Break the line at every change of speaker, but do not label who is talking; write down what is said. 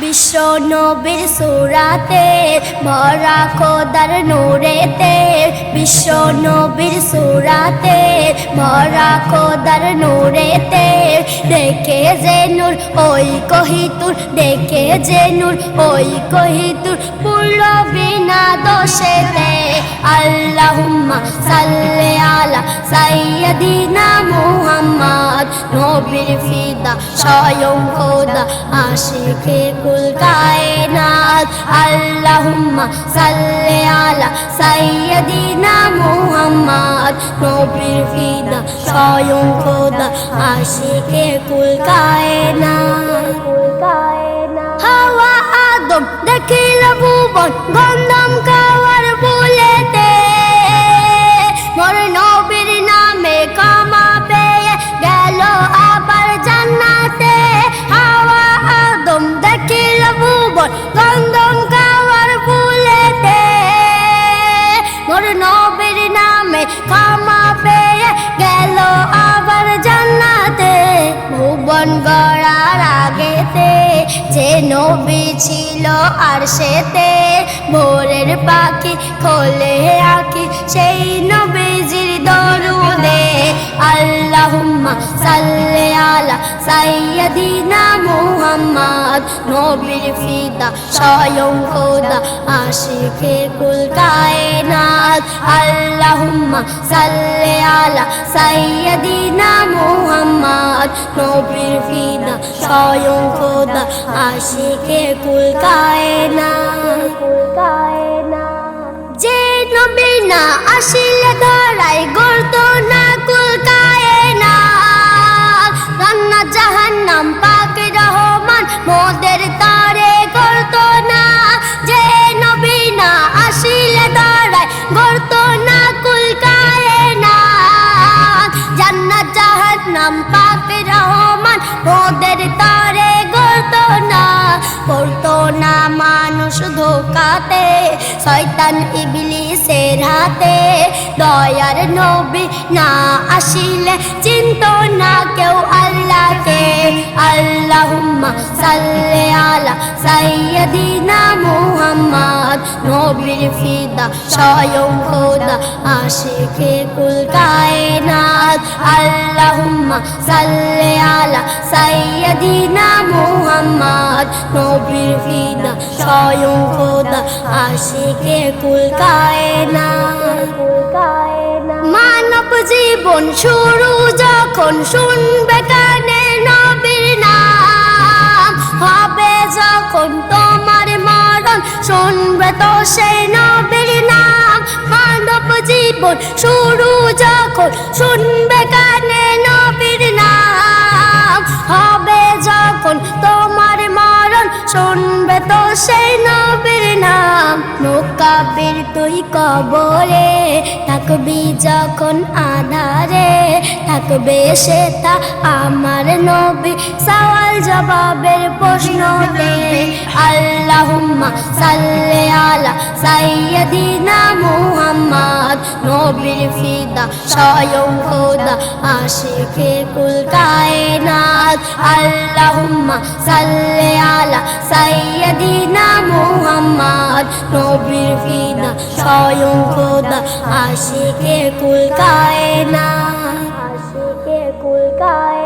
বিশ্ব নবীর সুরাতে, ভরা খোদার নূরেতে, বিশ্ব নবীর সুরাতে, ভরা খোদার নূরেতে, দেখে যে নূর, ওই কহিতুর, দেখে যে নূর, ওই কহিতুর পূর্ণ বিনা দোষেতে। সাল্লি আলা সাইয়্যিদিনা মুহাম্মদ ফিদা, স্বয়ং খোদা আশিকে কুল কায়নাত। আল্লাহুম্মা সাল্লি আলা সাইয়্যিদিনা মুহাম্মদ, নবীর ফিদা, স্বয়ং খোদা আশিকে কুল কায়নাত। হাওয়া আদম দেখিল ভুবন নবীর নামে ক্ষমা পেয়ে গেল আবার জান্নাতে। ভুবন গড়ার আগেতে যে নবী ছিল আর সেতে ভোরের পাখি খোলে আঁকি সেই নবীজির দরুদে। আল্লাহুম্মা সাল্লি আলা সাইয়্যিদিনা মুহাম্মদ। নবীর ফিদা স্বয়ং খোদা, আশিকে কুল কায়নাত। আল্লাহুম্মা সাল্লি আলা সাইয়্যিদিনা মুহাম্মদ নবীর ফিদা স্বয়ং খোদা আশিকে কুল কায়না কুল কায়না যে নবী না আসিলে ধরাই গর্ত মোদের তারে গড়তো না করতো না মানুষ ধোকাতে, শয়তান ইবলিসের হাতে। দয়ার নবী না আসিলে চিন্ত না কেউ আল্লাহকে নবীর ফিদা, স্বয়ং খোদা, আশিকে কুল কায়নাত। আল্লাহুম্মা সাল্লি আলা সাইয়্যিদিনা মুহাম্মদ। নবীর ফিদা, স্বয়ং খোদা, আশিকে কুল কায়নাত। মানব জীবন শুরু যখন শুনবে জীবন শুরু যখন শুনবে কানে নবীর নাম। হবে যখন তোমার মরণ, শুনবে তো সেই নবীর নাম। নৌকাবির তুই কবরে, থাকবি যখন আধারে। থাকবে সে তা আমার নবী। সওয়াল জবাবের প্রশ্ন দে আল্লাহুম্মা সাল্লি আলা সাইয়্যিদিনা মুহাম্মদ। নবীর ফিদা স্বয়ং খোদা, আশিকে কুল কায়নাত, আল্লাহুম্মা সাল্লি আলা সাইয়্যিদিনা মুহাম্মদ। নবীর ফিদা, স্বয়ং খোদা, আশিকে কুল কায়নাত। আশিকে কুল কায়নাত।